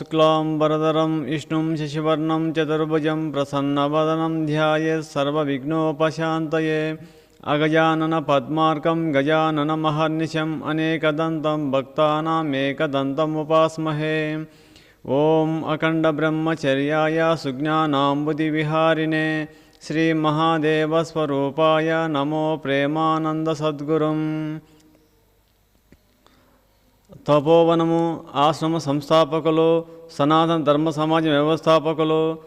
शुक्लाम्बरधरं विष्णुं शशिवर्णं चतुर्भुजं प्रसन्नवदनं ध्यायेत् सर्वविघ्नोपशान्तये अगजाननपद्मार्कं गजाननमहर्निशम् अनेकदन्तं भक्तानामेकदन्तमुपास्महे ॐ अखण्डब्रह्मचर्याय सुज्ञानाम्बुदिविहारिणे श्रीमहादेवस्वरूपाय नमो प्रेमानन्दसद्गुरुम् తపోవనము ఆశ్రమ సంస్థాపకులు సనాతన ధర్మ సమాజ వ్యవస్థాపకులు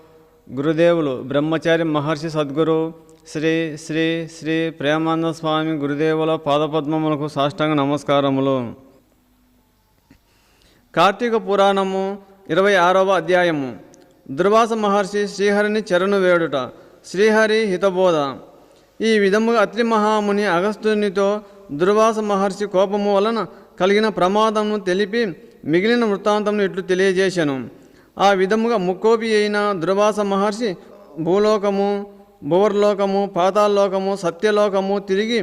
గురుదేవులు బ్రహ్మచారి మహర్షి సద్గురు శ్రీ శ్రీ శ్రీ ప్రేమానంద స్వామి గురుదేవుల పాదపద్మములకు సాష్టాంగ నమస్కారములు. కార్తీక పురాణము ఇరవై ఆరవ అధ్యాయము. దుర్వాస మహర్షి శ్రీహరిని చరణు వేడుట శ్రీహరి హితబోధ. ఈ విధముగా అత్రి మహాముని అగస్తునితో దుర్వాస మహర్షి కోపము వలన కలిగిన ప్రమాదమును తెలిపి మిగిలిన వృత్తాంతమును ఇట్లు తెలియజేశాను. ఆ విధముగా ముక్కోపి అయిన దుర్వాస మహర్షి భూలోకము భువర్లోకము పాతాల్లోకము సత్యలోకము తిరిగి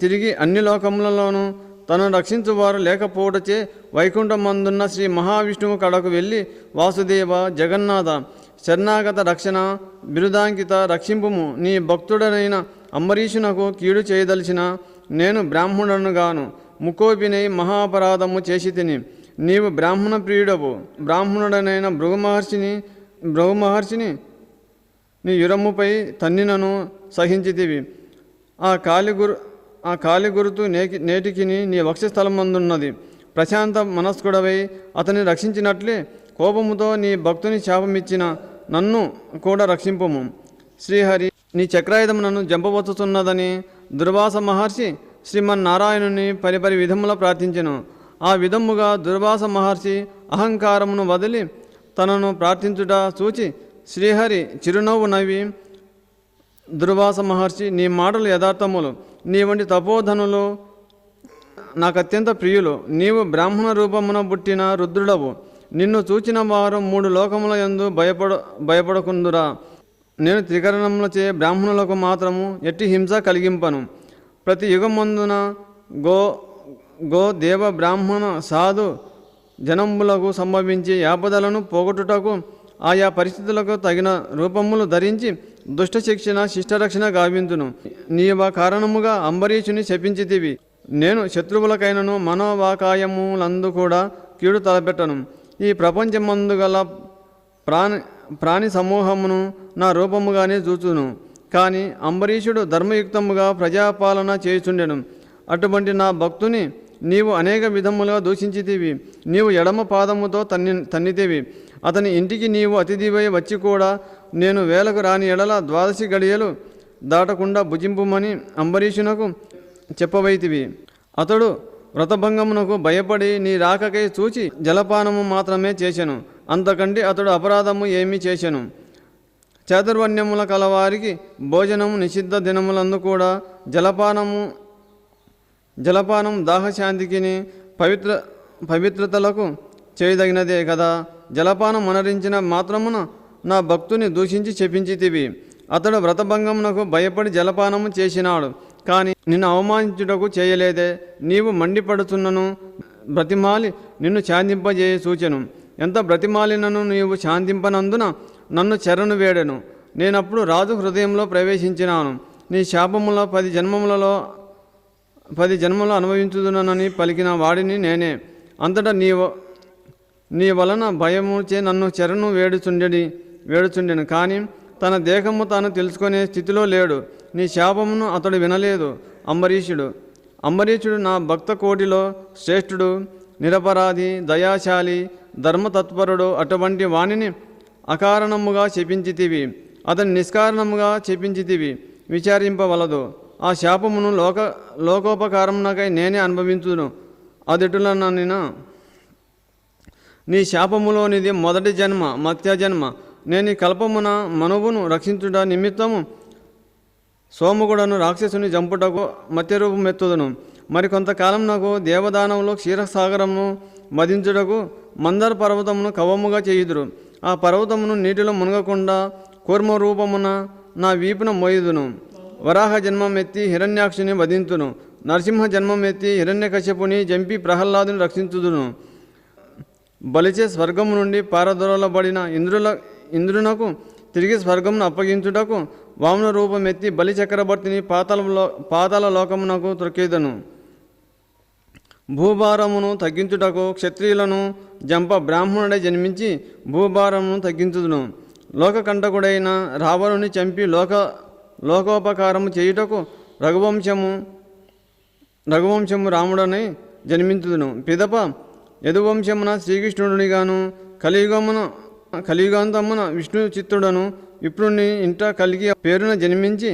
తిరిగి అన్ని లోకములలోనూ తను రక్షించువారు లేకపోవటచే వైకుంఠమందున్న శ్రీ మహావిష్ణువు కడకు వెళ్ళి వాసుదేవ జగన్నాథ శరణాగత రక్షణ బిరుదాంకిత రక్షింపుము. నీ భక్తుడనైన అంబరీషునకు కీడు చేయదలిచిన నేను బ్రాహ్మణుడనుగాను. ముకోపినై మహాపరాధము చేసి తిని నీవు బ్రాహ్మణ ప్రియుడవు. బ్రాహ్మణుడనైన భృగు మహర్షిని భృగు మహర్షిని నీ యురముపై తన్నినను సహించితివి. ఆ కాలిగురు ఆ కాలిగురుతు నేకి నేటికిని నీ వక్షస్థలమందున్నది. ప్రశాంత మనస్కుడవై అతన్ని రక్షించినట్లే కోపముతో నీ భక్తుని శాపమిచ్చిన నన్ను కూడా రక్షింపుము. శ్రీహరి నీ చక్రాయుధం నన్ను జంపవచ్చుతున్నదని దుర్వాస మహర్షి శ్రీమన్నారాయణుని పరిపరి విధముల ప్రార్థించెను. ఆ విధముగా దుర్వాస మహర్షి అహంకారమును వదిలి తనను ప్రార్థించుట చూచి శ్రీహరి చిరునవ్వు నవ్వి దుర్వాస మహర్షి నీ మాటలు యథార్థములు. నీ వంటి తపోధనులు నాకు అత్యంత ప్రియులు. నీవు బ్రాహ్మణ రూపమున పుట్టిన రుద్రుడవు. నిన్ను చూచిన వారు మూడు లోకముల ఎందు భయపడ భయపడకుందురా. నేను త్రికరణములచే బ్రాహ్మణులకు మాత్రము ఎట్టి హింస కలిగింపను. ప్రతి యుగమందున గో గో దేవ బ్రాహ్మణ సాధు జనంబులకు సంభవించి యాపదలను పోగొట్టుటకు ఆయా పరిస్థితులకు తగిన రూపములు ధరించి దుష్ట శిక్షణ శిష్టరక్షణ గావింతును. నీవ కారణముగా అంబరీషుని శపించితివి. నేను శత్రువులకైనను మనోవాకాయములందు కూడా కీడు తలపెట్టను. ఈ ప్రపంచమందు గల ప్రాణి ప్రాణి సమూహమును నా రూపముగానే చూచును. కానీ అంబరీషుడు ధర్మయుక్తముగా ప్రజాపాలన చేయుచుండెను. అటువంటి నా భక్తుని నీవు అనేక విధములుగా దూషించితివి. నీవు ఎడమ పాదముతో తన్ని తన్నితివి. అతని ఇంటికి నీవు అతిథివై వచ్చి కూడా నేను వేలకు రాని ఎడల ద్వాదశి గడియలు దాటకుండా భుజింపుమని అంబరీషునకు చెప్పవైతివి. అతడు వ్రతభంగమునకు భయపడి నీ రాకకై చూచి జలపానము మాత్రమే చేశాను అంతకంటే అతడు అపరాధము ఏమీ చేశాను చాతుర్వర్ణ్యముల కలవారికి భోజనము నిషిద్ధ దినములందు కూడా జలపానము జలపానం దాహశాంతికిని పవిత్ర పవిత్రతలకు చేయదగినదే కదా. జలపానం మనరించిన మాత్రమున నా భక్తుని దూషించి చెప్పించితివి అతడు వ్రతభంగమునకు భయపడి జలపానము చేసినాడు. కానీ నిన్ను అవమానించుటకు చేయలేదే. నీవు మండిపడుతున్నను బ్రతిమాలి నిన్ను శాంతింపజేయ సూచను ఎంత బ్రతిమాలినను నీవు శాంతింపనందున నన్ను చెరను వేడెను. నేనప్పుడు రాజు హృదయంలో ప్రవేశించినాను. నీ శాపములో పది జన్మములలో పది జన్మలు అనుభవించుదునని పలికిన వాడిని నేనే. అంతటా నీ వ- నీ వలన భయముచే నన్ను చెరను వేడుచుండెడి వేడుచుండెను. కానీ తన దేహము తాను తెలుసుకునే స్థితిలో లేడు. నీ శాపమును అతడు వినలేదు. అంబరీషుడు అంబరీషుడు నా భక్త కోటిలో శ్రేష్ఠుడు నిరపరాధి దయాశాలి ధర్మతత్పరుడు అటువంటి వాణిని అకారణముగా చెప్పించితివి. అతని నిష్కారణముగా చెప్పించితివి. విచారింపవలదు. ఆ శాపమును లోక లోకోపకారమునకై నేనే అనుభవించును. అదిటులననినా నీ శాపములోనిది మొదటి జన్మ మత్య జన్మ. నేను కల్పమున మనువును రక్షించుట నిమిత్తము సోమగుడను రాక్షసుని చంపుటకు మత్యరూపమెత్తుదును మరి కొంతకాలం నాకు దేవదానములు క్షీరసాగరమును మదించుటకు మందర పర్వతమును కవముగా చేయుదురు. ఆ పర్వతమును నీటిలో మునగకుండా కూర్మ రూపమున నా వీపున మోయుదును. వరాహ జన్మం ఎత్తి హిరణ్యాక్షుని వధింతును. నరసింహ జన్మం ఎత్తి హిరణ్యకశ్యపుని జంపి ప్రహ్లాదుని రక్షించుదును. బలిచే స్వర్గము నుండి పారదొరలబడిన ఇంద్రుల ఇంద్రునకు తిరిగి స్వర్గమును అప్పగించుటకు వామన రూపమెత్తి బలి చక్రవర్తిని పాతాల పాతాల లోకమునకు త్రొక్కేదను భూభారమును తగ్గించుటకు క్షత్రియులను జంప బ్రాహ్మణుడై జన్మించి భూభారమును తగ్గించుదును. లోకకంటకుడైన రావణుని చంపి లోక లోకోపకారము చేయుటకు రఘువంశము రఘువంశము రాముడని జన్మించుదును. పిదప యదువంశమున శ్రీకృష్ణుడిగాను కలియుగమున కలియుగాంతమున విష్ణు చిత్తుడను విప్రుని ఇంట కలిగి పేరున జన్మించి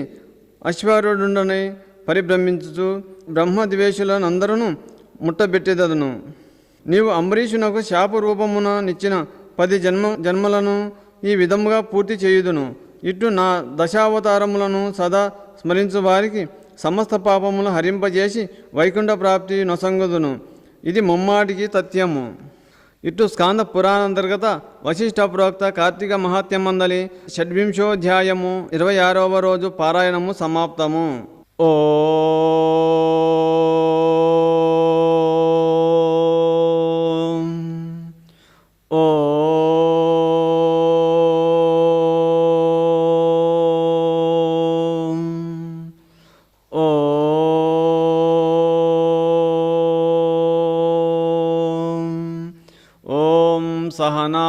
అశ్వారుడుండనై పరిభ్రమించుచు బ్రహ్మద్వేషులనందరూ ముట్టబెట్టేదను నీవు అంబరీషునకు శాప రూపమున నిచ్చిన పది జన్మ జన్మలను ఈ విధముగా పూర్తి చేయుదును. ఇటు నా దశావతారములను సదా స్మరించు వారికి సమస్త పాపములు హరింపజేసి వైకుంఠ ప్రాప్తి నొసంగుదును. ఇది ముమ్మాటికి తథ్యము. ఇటు స్కాంద పురాణాంతర్గత వశిష్ఠ ప్రోక్త కార్తీక మహాత్యమందలి షడ్వింశోధ్యాయము ఇరవై ఆరవ రోజు పారాయణము సమాప్తము. ఓ सहना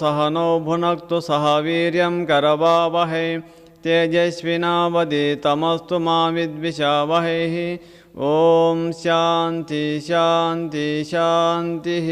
सहनो भुन सह वीर्यं करवावहै। तेजस्विनावधितमस्तु मा विद्विषावहैः। ॐ शान्ति शान्ति शान्तिः।